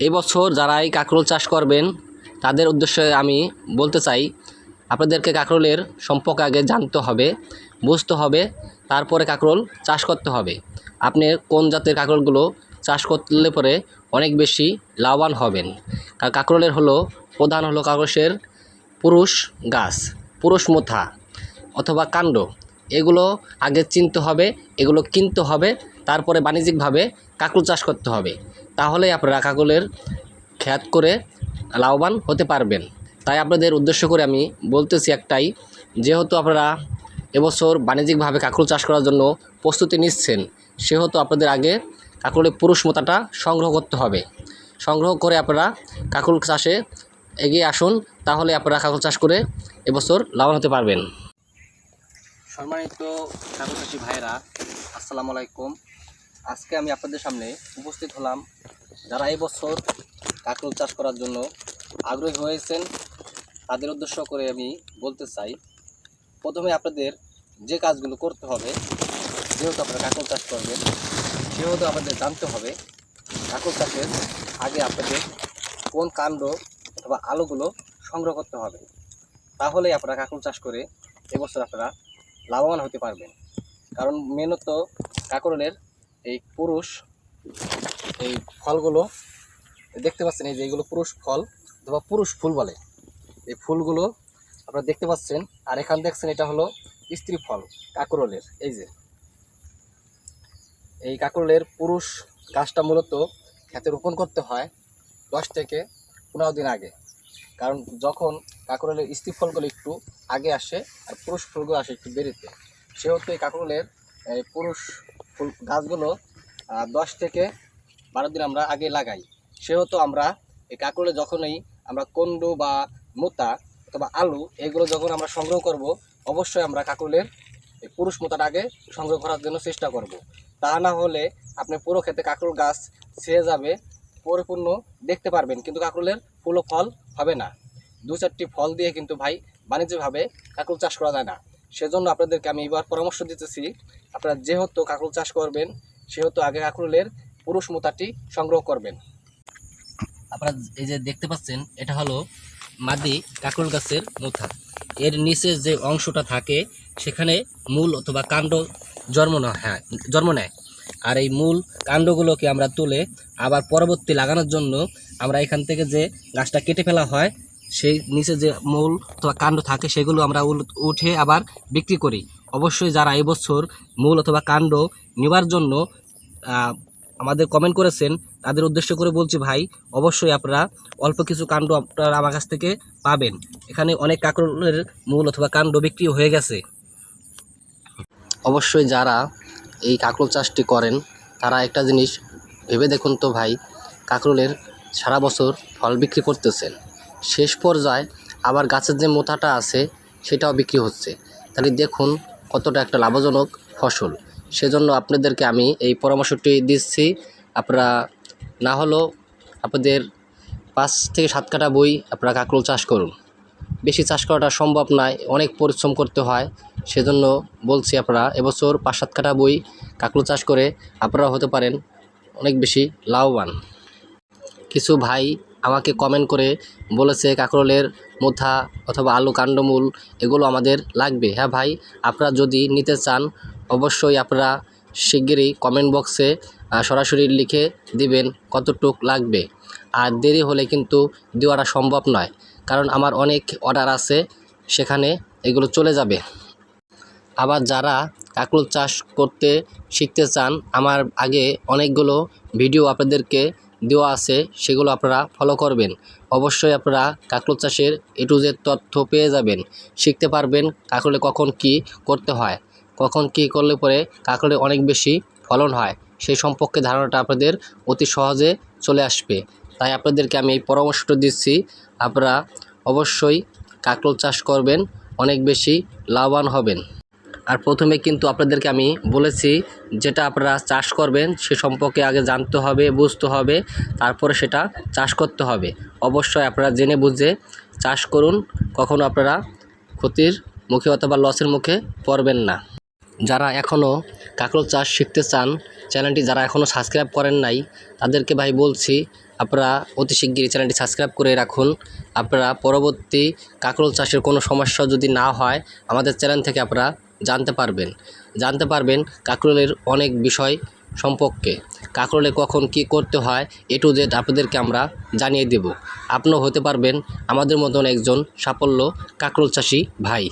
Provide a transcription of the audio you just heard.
এবছর যারাই কাঁকরোল চাষ করবেন, তাদের উদ্দেশ্যে আমি বলতে চাই, আপনাদেরকে কাঁকরোলের সম্পর্কে আগে জানতে হবে, বুঝতে হবে, তারপরে কাঁকরোল চাষ করতে হবে। আপনি কোন জাতের কাঁকরোলগুলো চাষ করলে পরে অনেক বেশি লাভবান হবেন। কারণ কাঁকরোলের হলো, প্রধান হলো কাগজের পুরুষ গাছ, পুরুষ মোথা অথবা কাণ্ড। এগুলো আগে চিনতে হবে, এগুলো কিনতে হবে তারপরে বাণিজ্যিকভাবে কাঁকরোল চাষ করতে হবে। তাহলেই আপনারা কাঁকরোলের খ্যাত করে লাভবান হতে পারবেন। তাই আপনাদের উদ্দেশ্য করে আমি বলতেছি একটাই, যেহেতু আপনারা এবছর বাণিজ্যিকভাবে কাঁকরোল চাষ করার জন্য প্রস্তুতি নিচ্ছেন, সেহেতু আপনাদের আগে কাঁকরোলের পুরুষ মোতাটা সংগ্রহ করতে হবে। সংগ্রহ করে আপনারা কাঁকরোল চাষে এগিয়ে আসুন, তাহলে আপনারা কাঁকরোল চাষ করে এবছর লাভবান হতে পারবেন। সম্মানিত কাঁকরোল চাষি ভাইরা আসসালামু আলাইকুম। আজকে আমি আপনাদের সামনে উপস্থিত হলাম যারা এবছর কাঁকরোল চাষ করার জন্য আগ্রহী হয়েছেন, তাদের উদ্দেশ্য করে আমি বলতে চাই, প্রথমে আপনাদের যে কাজগুলো করতে হবে, যেহেতু আপনারা কাঁকরোল চাষ করবেন, সেহেতু আপনাদের জানতে হবে কাঁকরোল চাষের আগে আপনাদের কোন কাণ্ড অথবা আলোগুলো সংগ্রহ করতে হবে। তাহলেই আপনারা কাঁকরোল চাষ করে এবছর আপনারা লাভবান হতে পারবেন। কারণ মেনত কাঁকরোলের এই পুরুষ, এই ফলগুলো, দেখতে পাচ্ছেন এই যে এইগুলো পুরুষ ফল অথবা পুরুষ ফুল বলে। এই ফুলগুলো আপনারা দেখতে পাচ্ছেন, আর এখান দেখছেন এটা হলো স্ত্রী ফল, কাঁকরোলের, এই যে। এই কাঁকরোলের পুরুষ গাছটা মূলত খেতে রোপণ করতে হয় দশ থেকে পনেরো দিন আগে। কারণ যখন কাঁকরোলের স্ত্রী ফলগুলো একটু আগে আসে আর পুরুষ ফুলগুলো আসে একটু দেরিতে সেহেতু এই কাঁকরোলের পুরুষ ফুল গাছগুলো দশ থেকে বারো দিন আমরা আগে লাগাই। সেহেতু আমরা এই কাঁকরোলে যখনই আমরা কন্ডু বা মোতা অথবা আলু এগুলো যখন আমরা সংগ্রহ করব, অবশ্যই আমরা কাঁকরোলের এই পুরুষ মোতাটা আগে সংগ্রহ করার জন্য চেষ্টা করব। তা না হলে আপনি পুরো ক্ষেতে কাঁকরোল গাছ ছেয়ে যাবে, পরিপূর্ণ দেখতে পারবেন, কিন্তু কাঁকরোলের ফুল ফল হবে না। দু চারটি ফল দিয়ে কিন্তু ভাই বাণিজ্যিকভাবে কাঁকরোল চাষ করা যায় না। সেজন্য আপনাদেরকে আমি এবার পরামর্শ দিতেছি, আপনারা যেহেতু কাঁকরোল চাষ করবেন, সেহেতু আগে কাঁকরোলের পুরুষ মোতাটি সংগ্রহ করবেন। আপনারা এই যে দেখতে পাচ্ছেন, এটা হলো মাদি কাঁকরোল গাছের মোথা এর নিচে যে অংশটা থাকে, সেখানে মূল অথবা কাণ্ড জন্ম হ্যাঁ জন্ম নেয়। আর এই মূল কাণ্ডগুলোকে আমরা তুলে আবার পরবর্তী লাগানোর জন্য আমরা এখান থেকে যে গাছটা কেটে ফেলা হয় সেই নিচে যে মূল অথবা কাণ্ড থাকে সেগুলো আমরা উঠে আবার বিক্রি করি। অবশ্যই যারা এবছর মূল অথবা কাণ্ড নেওয়ার জন্য আমাদের কমেন্ট করেছেন, তাদের উদ্দেশ্য করে বলছি ভাই, অবশ্যই আপনারা অল্প কিছু কাণ্ড আপনারা আমার কাছ থেকে পাবেন। এখানে অনেক কাঁকড়ের মূল অথবা কাণ্ড বিক্রি হয়ে গেছে। অবশ্যই যারা এই কাঁকরোল চাষটি করেন, তারা একটা জিনিস ভেবে দেখুন তো ভাই কাঁকরোলের সারা বছর ফল বিক্রি করতেছেন। শেষ পর্যায়ে আবার গাছের যে মোথাটা আছে, সেটাও বিক্রি হচ্ছে। তাহলে দেখুন কতটা একটা লাভজনক ফসল। সেজন্য আপনাদেরকে আমি এই পরামর্শটি দিচ্ছি। আপনারা না হলেও আপনাদের পাঁচ থেকে সাত কাটা বই আপনারা কাঁকরোল চাষ করুন। বেশি চাষ করাটা সম্ভব নয়, অনেক পরিশ্রম করতে হয়। সেজন্য বলছি আপনারা এবছর পাঁচ সাত কাটা বই কাঁকরোল চাষ করে আপনারা হতে পারেন, অনেক বেশি লাভবান। কিছু ভাই আমাকে কমেন্ট করে বলেছে কাঁকরোলের মোথা অথবা আলু কাণ্ডমূল, এগুলো আমাদের লাগবে। হ্যাঁ ভাই, আপনারা যদি নিতে চান, অবশ্যই আপনারা শিগগিরই কমেন্ট বক্সে সরাসরি লিখে দিবেন কতটুক লাগবে। আর দেরি হলে কিন্তু দেওয়াটা সম্ভব নয়, কারণ আমার অনেক অর্ডার আছে, সেখানে এগুলো চলে যাবে। আবার যারা কাঁকরোল চাষ করতে শিখতে চান, আমার আগে অনেকগুলো ভিডিও আপনাদেরকে দেওয়া আছে, সেগুলো আপনারা ফলো করবেন। অবশ্যই আপনারা কাঁকরোল চাষের এ টু জেড তথ্য পেয়ে যাবেন, শিখতে পারবেন কাঁকরোলে কখন কি করতে হয়। কখন কি করলে পরে কাঁকরোলে অনেক বেশি ফলন হয় সেই সম্পর্কে ধারণাটা আপনাদের অতি সহজে চলে আসবে। তাই আপনাদেরকে আমি এই পরামর্শটা দিচ্ছি, আপনারা অবশ্যই কাঁকরোল চাষ করবেন, অনেক বেশি লাভবান হবেন। আর প্রথমে কিন্তু আপনাদেরকে আমি বলেছি যেটা আপনারা চাষ করবেন সে সম্পর্কে আগে জানতে হবে, বুঝতে হবে, তারপরে সেটা চাষ করতে হবে। অবশ্যই আপনারা জেনে বুঝে চাষ করুন, কখনো আপনারা ক্ষতির মুখে অথবা লসের মুখে পড়বেন না। যারা এখনও কাঁকরোল চাষ শিখতে চান, চ্যানেলটি যারা এখনও সাবস্ক্রাইব করেন নাই, তাদেরকে ভাই বলছি, আপনারা অতি শিগগিরই চ্যানেলটি সাবস্ক্রাইব করে রাখুন। আপনারা পরবর্তী কাঁকরোল চাষের কোনো সমস্যা যদি না হয়, আমাদের চ্যানেল থেকে আপনারা জানতে পারবেন। জানতে পারবেন কাকরোলের অনেক বিষয় সম্পর্কে। কাকরোলে কখন কি করতে হয় এ টু জেড আপনাদেরকে আমরা জানিয়ে দেব। আপনিও হতে পারবেন আমাদের মতন একজন সাফল্য কাকরোল চাষি ভাই।